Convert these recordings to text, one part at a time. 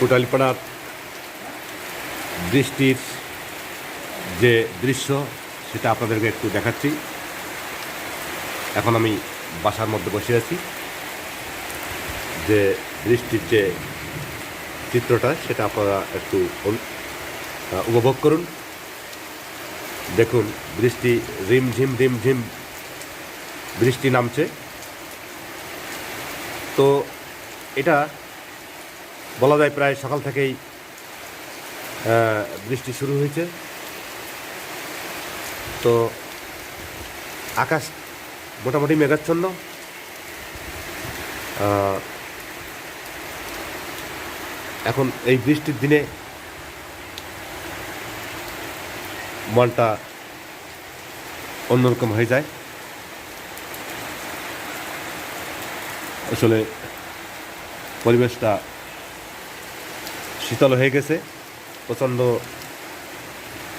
কোটালীপাড়ার বৃষ্টির যে দৃশ্য, সেটা আপনাদেরকে একটু দেখাচ্ছি। এখন আমি বাসার মধ্যে বসে আছি। যে বৃষ্টির যে চিত্রটা, সেটা আপনারা একটু উপভোগ করুন। দেখুন বৃষ্টি রিমঝিম রিমঝিম বৃষ্টি নামছে। তো এটা বলা যায় প্রায় সকাল থেকেই বৃষ্টি শুরু হয়েছে। তো আকাশ মোটামুটি মেঘাচ্ছন্ন। এখন এই বৃষ্টির দিনে মনটা অন্যরকম হয়ে যায়। আসলে পরিবেশটা শীতল হয়ে গেছে, প্রচণ্ড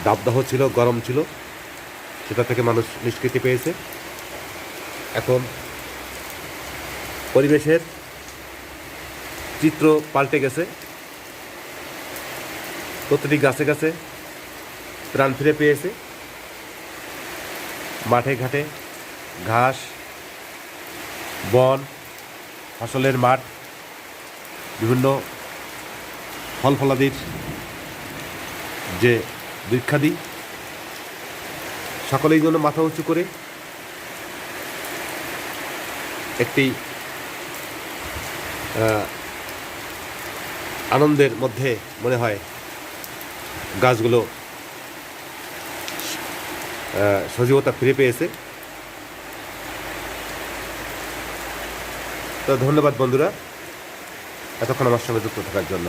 দাবদাহ ছিল, গরম ছিল। সেটা থেকে মানুষ নিষ্কৃতি পেয়েছে। এখন পরিবেশের চিত্র পাল্টে গেছে। প্রতিটি গাছে গাছে প্রাণ ফিরে পেয়েছে। মাঠে ঘাটে ঘাস, বন, ফসলের মাঠ, বিভিন্ন ফল ফলাদির যে বৃক্ষাদি সকলেই যেন মাথা উঁচু করে একটি আনন্দের মধ্যে মনে হয় গাছগুলো সজীবতা ফিরে পেয়েছে। তো ধন্যবাদ বন্ধুরা, এতক্ষণ আমার সঙ্গে যুক্ত থাকার জন্য।